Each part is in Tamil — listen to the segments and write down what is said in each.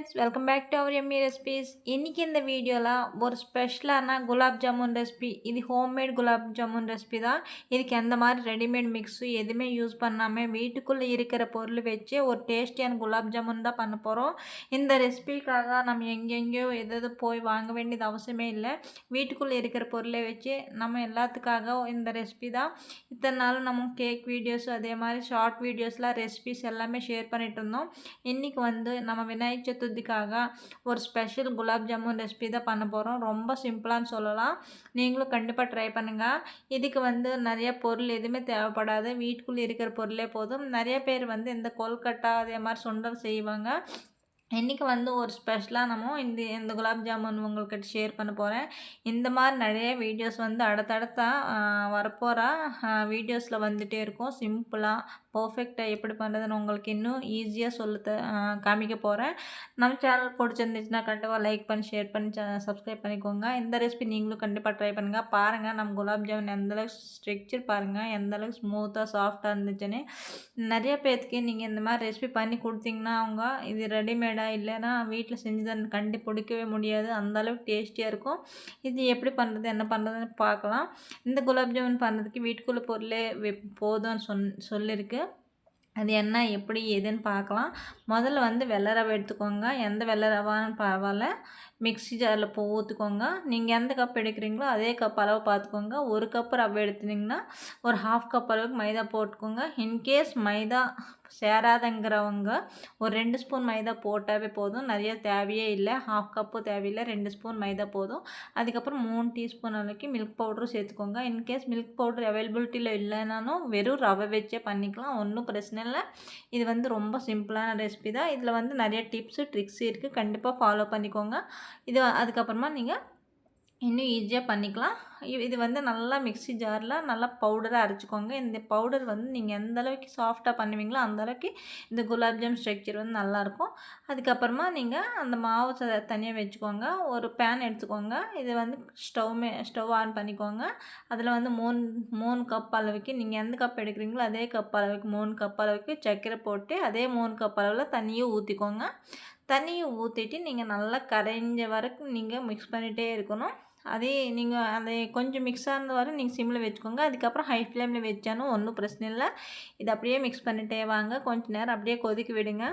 Friends welcome back to our emmy recipes. இன்றைக்கி இந்த வீடியோவில் ஒரு ஸ்பெஷலான குலாப் ஜாமுன் ரெசிபி. இது ஹோம்மேட் குலாப் ஜாமுன் ரெசிபி தான். இதுக்கு எந்த மாதிரி ரெடிமேட் மிக்ஸு எதுவுமே யூஸ் பண்ணாமல் வீட்டுக்குள்ளே இருக்கிற பொருள் வச்சு ஒரு டேஸ்டியான குலாப் ஜாமுன் தான் பண்ண போகிறோம் இந்த ரெசிபிக்காக நம்ம எங்கெங்கேயோ எதாவது எது போய் வாங்க வேண்டியது அவசியமே இல்லை. வீட்டுக்குள்ளே இருக்கிற பொருளை வச்சு நம்ம எல்லாத்துக்காக இந்த ரெசிபி தான். இத்தனை நாள் நம்ம கேக் வீடியோஸ் அதே மாதிரி ஷார்ட் வீடியோஸில் ரெசிபிஸ் எல்லாமே ஷேர் பண்ணிகிட்டு இருந்தோம். இன்றைக்கி வந்து நம்ம விநாயகர் இதுக்காக ஒரு ஸ்பெஷல் குலாப் ஜாமுன் ரெசிபி தான் பண்ண போகிறோம் ரொம்ப சிம்பிளான்னு சொல்லலாம். நீங்களும் கண்டிப்பாக ட்ரை பண்ணுங்கள் இதுக்கு வந்து நிறைய பொருள் எதுவுமே தேவைப்படாது. வீட்டுக்குள்ளே இருக்கிற பொருளே போதும். நிறைய பேர் வந்து இந்த கொல்கட்டா அதே மாதிரி சுண்டல் செய்வாங்க. இன்றைக்கி வந்து ஒரு ஸ்பெஷலாக நம்ம இந்த இந்த குலாப் ஜாமுன் உங்கள்கிட்ட ஷேர் பண்ண போகிறேன் இந்த மாதிரி நிறைய வீடியோஸ் வந்து அடுத்தடுத்த வரப்போகிற வீடியோஸில் வந்துகிட்டே இருக்கும். சிம்பிளாக பர்ஃபெக்டாக எப்படி பண்ணுறதுன்னு உங்களுக்கு இன்னும் ஈஸியாக சொல்ல காமிக்க போகிறேன் நம்ம சேனல் பிடிச்சிருந்துச்சுன்னா கண்டிப்பாக லைக் பண்ணி ஷேர் பண்ணி சப்ஸ்கிரைப் பண்ணிக்கோங்க. இந்த ரெசிபி நீங்களும் கண்டிப்பாக ட்ரை பண்ணுங்கள் பாருங்கள் நம்ம குலாப் ஜாமுன் எந்தளவுக்கு ஸ்ட்ரக்சர் பாருங்கள் எந்தளவுக்கு ஸ்மூத்தாக சாஃப்டாக இருந்துச்சுன்னு. நிறைய பேர்த்துக்கு நீங்கள் இந்த மாதிரி ரெசிபி பண்ணி கொடுத்தீங்கன்னா அவங்க இது ரெடிமேடாக இல்லைன்னா வீட்டில் செஞ்சு தான் கண்டி பிடிக்கவே முடியாது. அந்தளவுக்கு டேஸ்டியாக இருக்கும். இது எப்படி பண்ணுறது என்ன பண்ணுறதுன்னு பார்க்கலாம். இந்த குலாப் ஜாமுன் பண்ணுறதுக்கு வீட்டுக்குள்ளே பொருளே போதும்னு சொன் சொல்லியிருக்கு அது என்ன எப்படி எதுன்னு பார்க்கலாம். முதல்ல வந்து வெள்ளை ரவை எடுத்துக்கோங்க. எந்த வெள்ளை ரவான்னு பரவாயில்ல. மிக்ஸி ஜாரில் ஊற்றுக்கோங்க. நீங்கள் எந்த கப் எடுக்கிறீங்களோ அதே கப் அளவு பார்த்துக்கோங்க. ஒரு கப் ரவை எடுத்துனிங்கன்னா ஒரு ஹாஃப் கப் அளவுக்கு மைதா போட்டுக்கோங்க. இன்கேஸ் மைதா சேராதங்கிறவங்க ஒரு ரெண்டு ஸ்பூன் மைதா போட்டாவே போதும். நிறைய தேவையே இல்லை. ஹாஃப் கப்பு தேவையில்லை. ரெண்டு ஸ்பூன் மைதா போதும். அதுக்கப்புறம் மூணு டீஸ்பூன் அளவுக்கு மில்க் பவுடரும் சேர்த்துக்கோங்க. இன்கேஸ் மில்க் பவுடர் அவைலபிலிட்டியில் இல்லைனாலும் வெறும் ரவை வச்சே பண்ணிக்கலாம். ஒன்றும் பிரச்சனை இல்லை. இது வந்து ரொம்ப சிம்பிளான ரெசிபி தான். இதில் வந்து நிறைய டிப்ஸு ட்ரிக்ஸ் இருக்குது கண்டிப்பாக ஃபாலோ பண்ணிக்கோங்க. இது அதுக்கப்புறமா நீங்கள் இன்னும் ஈஸியாக பண்ணிக்கலாம். இது வந்து நல்லா மிக்ஸி ஜாரில் நல்லா பவுடராக அரைச்சிக்கோங்க. இந்த பவுடர் வந்து நீங்கள் எந்த அளவுக்கு சாஃப்டாக பண்ணுவீங்களோ அந்த அளவுக்கு இந்த குலாப்ஜாம் ஸ்ட்ரக்சர் வந்து நல்லாயிருக்கும். அதுக்கப்புறமா நீங்கள் அந்த மாவு தனியாக வச்சுக்கோங்க. ஒரு பேன் எடுத்துக்கோங்க. இது வந்து ஸ்டவ் மே ஸ்டவ் ஆன் பண்ணிக்கோங்க. அதில் வந்து மூணு மூணு கப் அளவுக்கு நீங்கள் எந்த கப் எடுக்கிறீங்களோ அதே கப் அளவுக்கு மூணு கப் அளவுக்கு சர்க்கரை போட்டு அதே மூணு கப் அளவில் தண்ணியை ஊற்றிக்கோங்க தண்ணியை ஊற்றிட்டு நீங்கள் நல்லா கரைஞ்ச வரைக்கும் நீங்கள் மிக்ஸ் பண்ணிகிட்டே இருக்கணும். அதே நீங்கள் அதை கொஞ்சம் மிக்ஸ் ஆனது வரை நீங்கள் சிம்மில் வச்சுக்கோங்க. அதுக்கப்புறம் ஹை ஃப்ளேமில் வச்சாலும் ஒன்றும் பிரச்சனை இல்லை. இது அப்படியே மிக்ஸ் பண்ணிட்டே வாங்க. கொஞ்சம் நேரம் அப்படியே கொதிக்க விடுங்க.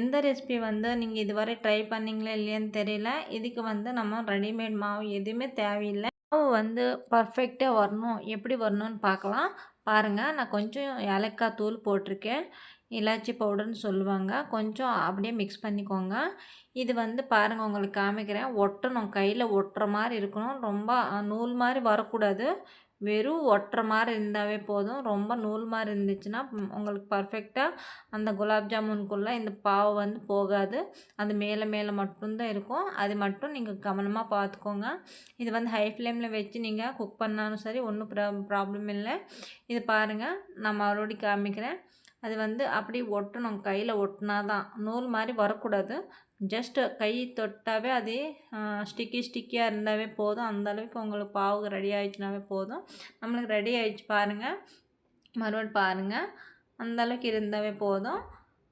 எந்த ரெசிபி வந்து நீங்கள் இதுவரை ட்ரை பண்ணிங்களா இல்லையான்னு தெரியல. இதுக்கு வந்து நம்ம ரெடிமேட் மாவு எதுவுமே தேவையில்லை. மாவு வந்து பர்ஃபெக்டாக வரணும். எப்படி வரணும்னு பார்க்கலாம். பாருங்கள் நான் கொஞ்சம் ஏலக்காய் தூள் போட்டிருக்கேன். இலாச்சி பவுடர்னு சொல்லுவாங்க. கொஞ்சம் அப்படியே மிக்ஸ் பண்ணிக்கோங்க. இது வந்து பாருங்கள் உங்களுக்கு காமிக்கிறேன். ஒட்டணும். கையில் ஒட்டுற மாதிரி இருக்கணும். ரொம்ப நூல் மாதிரி வரக்கூடாது. வெறும் ஒட்டுற மாதிரி இருந்தாவே போதும். ரொம்ப நூல் மாதிரி இருந்துச்சுன்னா உங்களுக்கு பர்ஃபெக்டாக அந்த குலாப் ஜாமுனுக்குள்ளே இந்த பாவை வந்து போகாது. அது மேலே மேலே மட்டும்தான் இருக்கும். அது மட்டும் நீங்கள் கவனமாக பார்த்துக்கோங்க. இது வந்து ஹை ஃப்ளேமில் வச்சு நீங்கள் குக் பண்ணாலும் சரி ஒன்றும் ப்ரா ப்ராப்ளம் இல்லை. இது பாருங்கள் நான் மறுபடியும் காமிக்கிறேன். அது வந்து அப்படி ஒட்டணும். கையில் ஒட்டினா தான் நூல் மாதிரி வரக்கூடாது. ஜஸ்ட்டு கை தொட்டாவே அது ஸ்டிக்கி ஸ்டிக்கியாக இருந்தாவே போதும். அந்தளவுக்கு உங்களுக்கு பாவுக்கு ரெடி ஆகிடுச்சுனாவே போதும். நம்மளுக்கு ரெடி ஆகிடுச்சு பாருங்கள் மறுபடியும் பாருங்கள் அந்தளவுக்கு இருந்தாவே போதும்.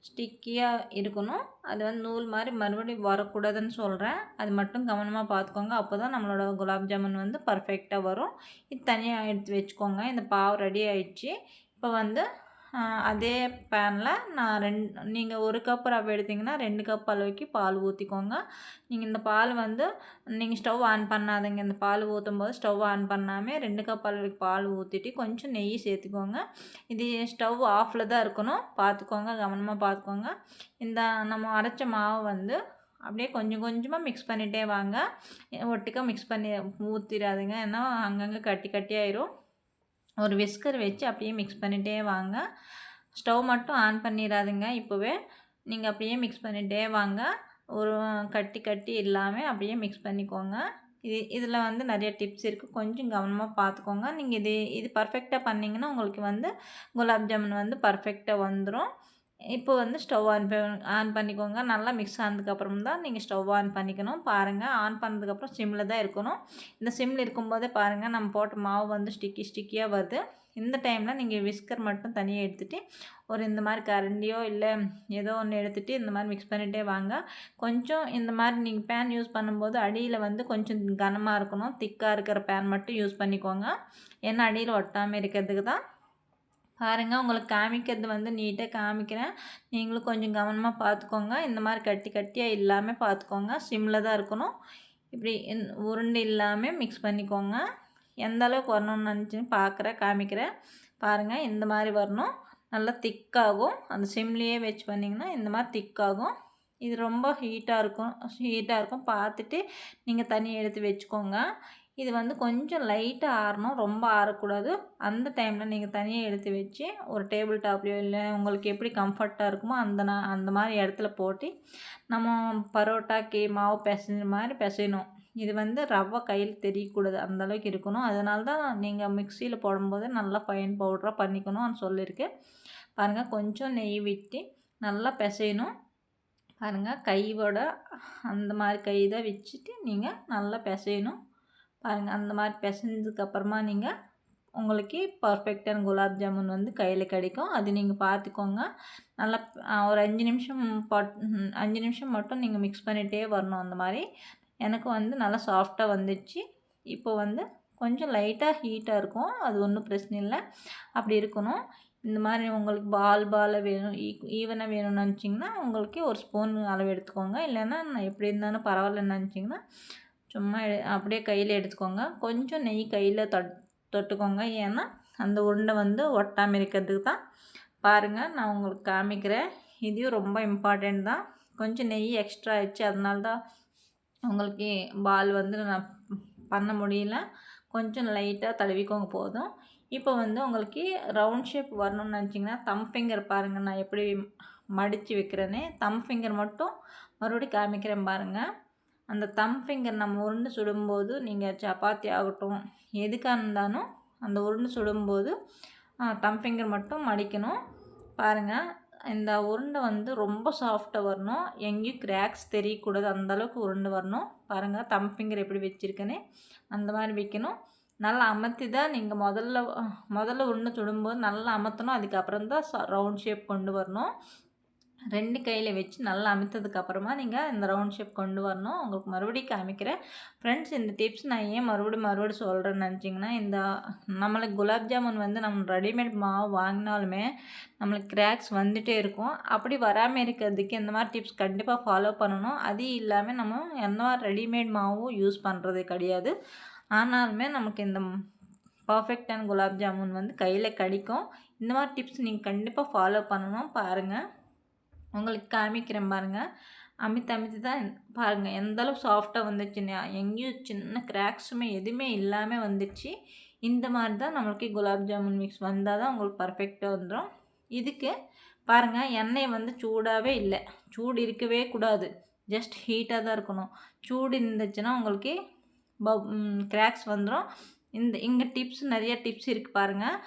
ஸ்டிக்கியாக இருக்கணும். அது வந்து நூல் மாதிரி மறுபடியும் வரக்கூடாதுன்னு சொல்கிறேன் அது மட்டும் கவனமாக பார்த்துக்கோங்க. அப்போ தான் நம்மளோட குலாப் ஜாமுன் வந்து பர்ஃபெக்டாக வரும். இது தனியாக எடுத்து வச்சுக்கோங்க. இந்த பாவு ரெடி ஆயிடுச்சு. இப்போ வந்து அதே பேனில் நான் ரெண்டு நீங்கள் ஒரு கப் ரவை எடுத்திங்கன்னா ரெண்டு கப் அளவுக்கு பால் ஊற்றிக்கோங்க நீங்கள் இந்த பால் வந்து நீங்கள் ஸ்டவ் ஆன் பண்ணாதீங்க. இந்த பால் ஊற்றும் போது ஸ்டவ் ஆன் பண்ணாமல் ரெண்டு கப் அளவுக்கு பால் ஊற்றிட்டு கொஞ்சம் நெய் சேர்த்துக்கோங்க. இது ஸ்டவ் ஆஃபில் தான் இருக்கணும். பார்த்துக்கோங்க கவனமாக பார்த்துக்கோங்க இந்த நம்ம அரைச்ச மாவு வந்து அப்படியே கொஞ்சம் கொஞ்சமாக மிக்ஸ் பண்ணிகிட்டே வாங்க. ஒட்டுக்காக மிக்ஸ் பண்ணி ஊற்றிடாதுங்க ஏன்னா அங்கங்கே கட்டி கட்டி ஆயிரும். ஒரு விஸ்கர் வச்சு அப்படியே மிக்ஸ் பண்ணிகிட்டே வாங்க. ஸ்டவ் மட்டும் ஆன் பண்ணிடாதுங்க. இப்போவே நீங்கள் அப்படியே மிக்ஸ் பண்ணிகிட்டே வாங்க. ஒரு கட்டி கட்டி இல்லாமல் அப்படியே மிக்ஸ் பண்ணிக்கோங்க. இது இதில் வந்து நிறைய டிப்ஸ் இருக்குது கொஞ்சம் கவனமாக பார்த்துக்கோங்க நீங்கள் இது இது பர்ஃபெக்டாக பண்ணிங்கன்னா உங்களுக்கு வந்து குலாப் ஜாமுன் வந்து பர்ஃபெக்டாக வந்துடும் இப்போ வந்து ஸ்டவ் ஆன் ஆன் பண்ணிக்கோங்க. நல்லா மிக்ஸ் ஆனதுக்கப்புறம் தான் நீங்கள் ஸ்டவ் ஆன் பண்ணிக்கணும். பாருங்கள் ஆன் பண்ணதுக்கப்புறம் சிம்மில் தான் இருக்கணும். இந்த சிம்மில் இருக்கும்போதே பாருங்கள் நம்ம போட்ட மாவு வந்து ஸ்டிக்கி ஸ்டிக்கியாக வருது. இந்த டைமில் நீங்கள் விஸ்கர் மட்டும் தனியாக எடுத்துகிட்டு ஒரு இந்த மாதிரி கரண்டியோ இல்லை ஏதோ ஒன்று எடுத்துகிட்டு இந்த மாதிரி மிக்ஸ் பண்ணிகிட்டே வாங்க. கொஞ்சம் இந்த மாதிரி நீங்கள் பேன் யூஸ் பண்ணும்போது அடியில் வந்து கொஞ்சம் கனமாக இருக்கணும். திக்காக இருக்கிற பேன் மட்டும் யூஸ் பண்ணிக்கோங்க. ஏன்னா அடியில் ஒட்டாமல் இருக்கிறதுக்கு தான் பாருங்கள் உங்களுக்கு காமிக்கிறது வந்து நீட்டாக காமிக்கிறேன். நீங்களும் கொஞ்சம் கவனமாக பார்த்துக்கோங்க இந்த மாதிரி கட்டி கட்டியாக இல்லாமல் பார்த்துக்கோங்க சிம்மில் தான் இருக்கணும். இப்படி உருண்டு இல்லாமல் மிக்ஸ் பண்ணிக்கோங்க. எந்த அளவுக்கு வரணும்னு நினச்சின்னு பார்க்குறேன் காமிக்கிறேன். பாருங்கள் இந்த மாதிரி வரணும். நல்லா திக்காகும் அந்த சிம்லேயே வச்சு பண்ணிங்கன்னா இந்த மாதிரி திக்காகும் இது ரொம்ப ஹீட்டாக இருக்கும். ஹீட்டாக இருக்கும். பார்த்துட்டு நீங்கள் தனியாக எடுத்து வச்சுக்கோங்க. இது வந்து கொஞ்சம் லைட்டாக ஆறணும். ரொம்ப ஆறக்கூடாது. அந்த டைமில் நீங்கள் தனியாக எடுத்து வச்சு ஒரு டேபிள் டாப்லையோ இல்லை உங்களுக்கு எப்படி கம்ஃபர்ட்டாக இருக்குமோ அந்த நான் அந்த மாதிரி இடத்துல போட்டு நம்ம பரோட்டாக்கு மாவு பிசைஞ்ச மாதிரி பிசையணும். இது வந்து ரவை கையில் தெரியக்கூடாது. அந்தளவுக்கு இருக்கணும். அதனால தான் நீங்கள் மிக்சியில் போடும்போது நல்லா ஃபைன் பவுடராக பண்ணிக்கணும்னு சொல்லியிருக்கேன் பாருங்கள் கொஞ்சம் நெய் விட்டு நல்லா பிசையணும். பாருங்கள் கையோட அந்த மாதிரி கை தான் வச்சுட்டு நீங்கள் நல்லா பிசையணும். பாருங்கள் அந்த மாதிரி பிசைஞ்சதுக்கப்புறமா நீங்கள் உங்களுக்கு பர்ஃபெக்டான குலாப் ஜாமுன் வந்து கையில் கிடைக்கும். அது நீங்கள் பார்த்துக்கோங்க. நல்லா ஒரு அஞ்சு நிமிஷம் பட் அஞ்சு நிமிஷம் மட்டும் நீங்கள் மிக்ஸ் பண்ணிகிட்டே வரணும் அந்த மாதிரி. எனக்கு வந்து நல்லா சாஃப்டாக வந்துடுச்சு. இப்போ வந்து கொஞ்சம் லைட்டாக ஹீட்டாக இருக்கும். அது ஒன்றும் பிரச்சனை இல்லை. அப்படி இருக்கணும். இந்த மாதிரி உங்களுக்கு பால் பாலாக வேணும் ஈவனாக வேணும்னு நினச்சிங்கன்னா உங்களுக்கு ஒரு ஸ்பூன் அளவு எடுத்துக்கோங்க. இல்லைன்னா நான் எப்படி இருந்தாலும் பரவாயில்லன்னு நினச்சிங்கன்னா சும்மா அப்படியே கையில் எடுத்துக்கோங்க. கொஞ்சம் நெய் கையில் தொட் தொட்டுக்கோங்க. ஏன்னா அந்த உருண்டை வந்து ஒட்டாமல் இருக்கிறதுக்கு தான். பாருங்கள் நான் உங்களுக்கு காமிக்கிறேன். இதையும் ரொம்ப இம்பார்ட்டண்ட் தான். கொஞ்சம் நெய் எக்ஸ்ட்ரா ஆயிடுச்சு. அதனால தான் உங்களுக்கு பால் வந்து நான் பண்ண முடியல. கொஞ்சம் லைட்டாக தடவிக்கோங்க. போதும். இப்போ வந்து உங்களுக்கு ரவுண்ட் ஷேப் வரணும்னு நினச்சிங்கன்னா தம் ஃபிங்கர் பாருங்கள் நான் எப்படி மடித்து வைக்கிறேனே தம் ஃபிங்கர் மட்டும் மறுபடியும் காமிக்கிறேன் பாருங்கள் அந்த தம் ஃபிங்கர் நம்ம உருண்டு சுடும்போது நீங்கள் சப்பாத்தி ஆகட்டும் எதுக்காக இருந்தாலும் அந்த உருண்டு சுடும்போது தம் ஃபிங்கர் மட்டும் மடிக்கணும். பாருங்கள் இந்த உருண்டை வந்து ரொம்ப சாஃப்டாக வரணும். எங்கேயும் கிராக்ஸ் தெரியக்கூடாது. அந்தளவுக்கு உருண்டை வரணும். பாருங்கள் தம் ஃபிங்கர் எப்படி வச்சுருக்கேனே அந்த மாதிரி வைக்கணும். நல்லா அமர்த்தி தான் நீங்கள் முதல்ல முதல்ல ஒன்று சுடும்போது நல்லா அமர்த்தணும். அதுக்கப்புறம் தான் ரவுண்ட் ஷேப் கொண்டு வரணும். ரெண்டு கையில் வச்சு நல்லா அமைத்ததுக்கப்புறமா நீங்கள் இந்த ரவுண்ட் ஷேப் கொண்டு வரணும். உங்களுக்கு மறுபடியும் காமிக்கிறேன். ஃப்ரெண்ட்ஸ் இந்த டிப்ஸ் நான் ஏன் மறுபடியும் மறுபடியும் சொல்கிறேன்னு நினச்சிங்கன்னா இந்த நம்மளுக்கு குலாப் ஜாமுன் வந்து நம்ம ரெடிமேட் மாவு வாங்கினாலுமே நம்மளுக்கு கிராக்ஸ் வந்துகிட்டே இருக்கும். அப்படி வராமல் இருக்கிறதுக்கு இந்த மாதிரி டிப்ஸ் கண்டிப்பாக ஃபாலோ பண்ணணும். அது இல்லாமல் நம்ம எந்த மாதிரி ரெடிமேட் மாவும் யூஸ் பண்ணுறது கிடையாது. ஆனாலுமே நமக்கு இந்த பர்ஃபெக்டான குலாப் ஜாமுன் வந்து கையில் கிடைக்கும். இந்த மாதிரி டிப்ஸ் நீங்கள் கண்டிப்பாக ஃபாலோ பண்ணணும். பாருங்கள் உங்களுக்கு காமிக்கிறேன் பாருங்கள் அமித்து அமித்து தான் பாருங்கள் எந்தளவு சாஃப்டாக வந்துச்சுன்னா எங்கேயும் சின்ன கிராக்ஸுமே எதுவுமே இல்லாமல் வந்துடுச்சு இந்த மாதிரி தான் நம்மளுக்கு குலாப் ஜாமுன் மிக்ஸ் வந்தால் தான் உங்களுக்கு பர்ஃபெக்டாக வந்துடும் இதுக்கு பாருங்கள் எண்ணெய் வந்து சூடாகவே இல்லை. சூடு இருக்கவே கூடாது. ஜஸ்ட் ஹீட்டாக தான் இருக்கணும். சூடு இருந்துச்சுன்னா உங்களுக்கு கிராக்ஸ் வந்துடும் இந்த இங்கே டிப்ஸ் நிறைய டிப்ஸ் இருக்குது பாருங்கள்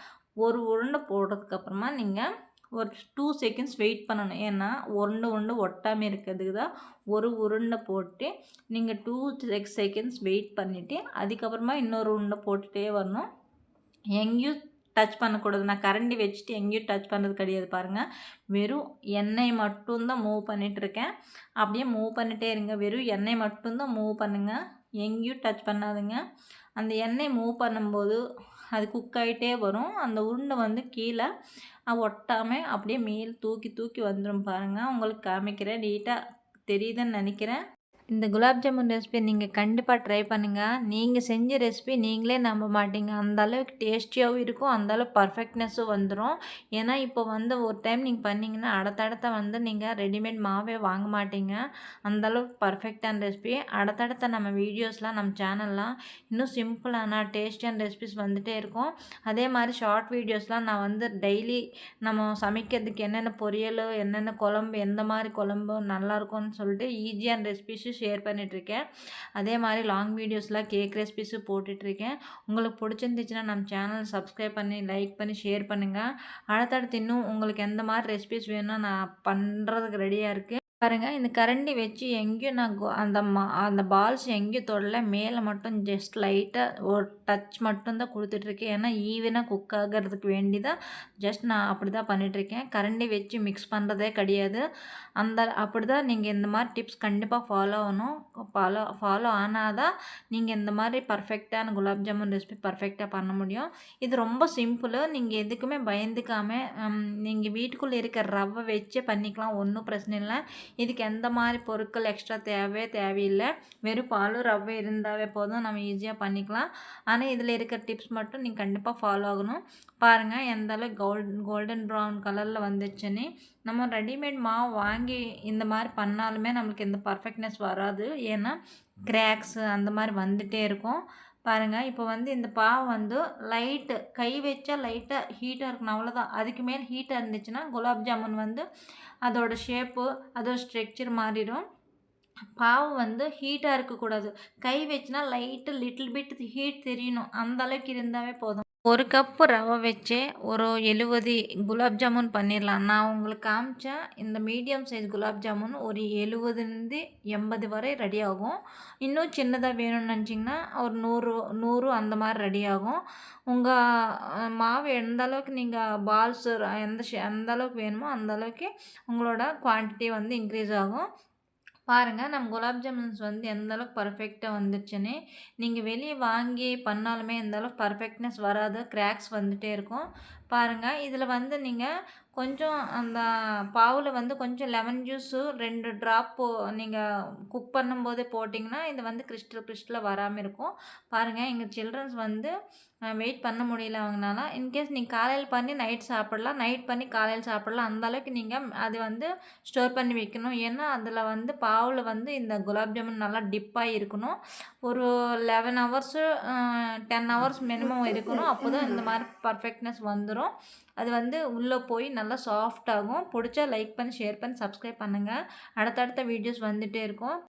ஒரு உருண்டை போடுறதுக்கப்புறமா நீங்கள் ஒரு டூ செகண்ட்ஸ் வெயிட் பண்ணணும். ஏன்னா உருண்டை உருண்டை ஒட்டாமல் இருக்கிறதுக்கு தான் ஒரு உருண்டை போட்டு நீங்கள் டூ சிக்ஸ் செகண்ட்ஸ் வெயிட் பண்ணிவிட்டு அதுக்கப்புறமா இன்னொரு உருண்டை போட்டுகிட்டே வரணும். எங்கேயும் டச் பண்ணக்கூடாது. நான் கரண்டி வச்சுட்டு எங்கேயும் டச் பண்ணுறது கிடையாது பாருங்கள் வெறும் எண்ணெய் மட்டும்தான் மூவ் பண்ணிகிட்ருக்கேன் அப்படியே மூவ் பண்ணிகிட்டே இருங்க. வெறும் எண்ணெய் மட்டும்தான் மூவ் பண்ணுங்கள் எங்கேயும் டச் பண்ணாதுங்க. அந்த எண்ணெய் மூவ் பண்ணும்போது அது குக் ஆகிட்டே வரும். அந்த உருண்டை வந்து கீழே ஒட்டாமல் அப்படியே மேல் தூக்கி தூக்கி வந்துடும் பாருங்கள் உங்களுக்கு காமிக்கிறேன். நீட்டாக தெரியுதுன்னு நினைக்கிறேன். இந்த குலாப் ஜாமுன் ரெசிபி நீங்கள் கண்டிப்பாக ட்ரை பண்ணுங்கள் நீங்கள் செஞ்ச ரெசிபி நீங்களே நம்ப மாட்டீங்க. அந்த அளவுக்கு டேஸ்டியாகவும் இருக்கும். அந்தளவு பர்ஃபெக்ட்னஸும் வந்துடும் ஏன்னா இப்போ வந்து ஒரு டைம் நீங்கள் பண்ணிங்கன்னா அடுத்தடுத்த வந்து நீங்கள் ரெடிமேட் மாவே வாங்க மாட்டீங்க. அந்தளவுக்கு பர்ஃபெக்டான ரெசிபி அடுத்தடுத்த நம்ம வீடியோஸ்லாம் நம்ம சேனல்லாம் இன்னும் சிம்பிளான டேஸ்டியான ரெசிபிஸ் வந்துகிட்டே இருக்கும். அதே மாதிரி ஷார்ட் வீடியோஸ்லாம் நான் வந்து டெய்லி நம்ம சமைக்கிறதுக்கு என்னென்ன பொரியல் என்னென்ன குழம்பு எந்த மாதிரி குழம்பு நல்லாயிருக்கும்னு சொல்லிட்டு ஈஸியான ரெசிபிஸ் ஷேர் பண்ணிகிட்ருக்கேன் அதே மாதிரி லாங் வீடியோஸ்லாம் கேக் ரெசிபீஸும் போட்டுட்ருக்கேன் உங்களுக்கு பிடிச்சிருந்துச்சுன்னா நம்ம சேனல் சப்ஸ்கிரைப் பண்ணி லைக் பண்ணி ஷேர் பண்ணுங்கள் அடுத்தடுத்து இன்னும் உங்களுக்கு எந்த மாதிரி ரெசிபிஸ் வேணும்னா நான் பண்ணுறதுக்கு ரெடியாக இருக்குது பாருங்கள் இந்த கரண்டி வச்சு எங்கேயும் நான் அந்த மா அந்த பால்ஸ் எங்கேயும் தொடல. மேலே மட்டும் ஜஸ்ட் லைட்டாக ஒரு டச் மட்டும்தான் கொடுத்துட்ருக்கேன். ஏன்னா ஈவினாக குக் ஆகிறதுக்கு வேண்டி தான் ஜஸ்ட் நான் அப்படி தான் பண்ணிகிட்ருக்கேன் கரண்டி வச்சு மிக்ஸ் பண்ணுறதே கிடையாது. அந்த அப்படி தான் நீங்கள் இந்த மாதிரி டிப்ஸ் கண்டிப்பாக ஃபாலோ ஆகணும். ஃபாலோ ஃபாலோ ஆனால் தான் நீங்கள் இந்த மாதிரி பர்ஃபெக்டான குலாப் ஜாமுன் ரெசிபி பர்ஃபெக்டாக பண்ண முடியும். இது ரொம்ப சிம்பிள் நீங்கள் எதுக்குமே பயந்துக்காமல் நீங்கள் வீட்டுக்குள்ளே இருக்க ரவை வச்சே பண்ணிக்கலாம். ஒன்றும் பிரச்சனை இல்லை. இதுக்கு எந்த மாதிரி பொருட்கள் எக்ஸ்ட்ரா தேவையே தேவையில்லை. வெறும் பாலும் ரவ்வே இருந்தாவே போதும். நம்ம ஈஸியாக பண்ணிக்கலாம். ஆனால் இதில் இருக்கிற டிப்ஸ் மட்டும் நீங்கள் கண்டிப்பாக ஃபாலோ ஆகணும். பாருங்கள் எந்த அளவுக்கு கோல்ட் கோல்டன் ப்ரௌன் கலரில் வந்துச்சுன்னு. நம்ம ரெடிமேட் மாவு வாங்கி இந்த மாதிரி பண்ணாலுமே நம்மளுக்கு எந்த பர்ஃபெக்ட்னஸ் வராது. ஏன்னா கிராக்ஸு அந்த மாதிரி வந்துகிட்டே இருக்கும். பாருங்கள் இப்போ வந்து இந்த பாவை வந்து லைட்டு கை வச்சா லைட்டாக ஹீட்டாக இருக்கணும் அவ்வளோதான் அதுக்கு மேல் ஹீட்டாக இருந்துச்சுன்னா குலாப் ஜாமுன் வந்து அதோட ஷேப்பு அதோட ஸ்ட்ரக்சர் மாறிடும். பாவு வந்து ஹீட்டாக இருக்கக்கூடாது. கை வச்சுனா லைட்டு லிட்டில் பிட் ஹீட் தெரியணும். அந்த அளவுக்கு இருந்தாவே போதும். ஒரு கப்பு ரவை வச்சு ஒரு எழுபது குலாப் ஜாமுன் பண்ணிடலாம். நான் உங்களுக்கு காமிச்சேன் இந்த மீடியம் சைஸ் குலாப் ஜாமுன் ஒரு எழுபதுலேருந்து எண்பது வரை ரெடி ஆகும். இன்னும் சின்னதாக வேணும்னு நினச்சிங்கன்னா ஒரு நூறு நூறு அந்த மாதிரி ரெடி ஆகும். உங்கள் மாவு எந்த அளவுக்கு நீங்கள் பால்ஸ் எந்த எந்த அளவுக்கு வேணுமோ அந்த அளவுக்கு உங்களோட குவான்டிட்டி வந்து இன்க்ரீஸ் ஆகும். பாருங்கள் நம்ம குலாப் ஜாமுன்ஸ் வந்து எந்த அளவுக்கு பர்ஃபெக்டாக வந்துருச்சுன்னு. நீங்கள் வெளியே வாங்கி பண்ணாலுமே எந்த அளவுக்கு பர்ஃபெக்ட்னஸ் வராது. கிராக்ஸ் வந்துகிட்டே இருக்கும். பாருங்கள் இதில் வந்து நீங்கள் கொஞ்சம் அந்த பாவில் வந்து கொஞ்சம் லெமன் ஜூஸு ரெண்டு ட்ராப்பு நீங்கள் குக் பண்ணும்போதே போட்டிங்கன்னா இது வந்து கிறிஸ்டல் கிறிஸ்டலாக வராமல் இருக்கும். பாருங்கள் எங்கள் சில்ட்ரன்ஸ் வந்து வெயிட் பண்ண முடியல அவங்கனால. இன்கேஸ் நீங்கள் காலையில் பண்ணி நைட் சாப்பிட்லாம். நைட் பண்ணி காலையில் சாப்பிட்லாம். அந்த அளவுக்கு நீங்கள் அது வந்து ஸ்டோர் பண்ணி வைக்கணும். ஏன்னா அதில் வந்து பாவில் வந்து இந்த குலாப் ஜாமுன் நல்லா டிப்பாக இருக்கணும். ஒரு eleven hours ten hours minimum இருக்கணும். அப்போ தான் இந்த மாதிரி பர்ஃபெக்ட்னஸ் வந்துடும் அது வந்து உள்ளே போய் நல்லா சாஃப்டாகும் பிடிச்சா லைக் பண்ணி ஷேர் பண்ணி சப்ஸ்கிரைப் பண்ணுங்கள் அடுத்தடுத்த வீடியோஸ் வந்துகிட்டே இருக்கும்.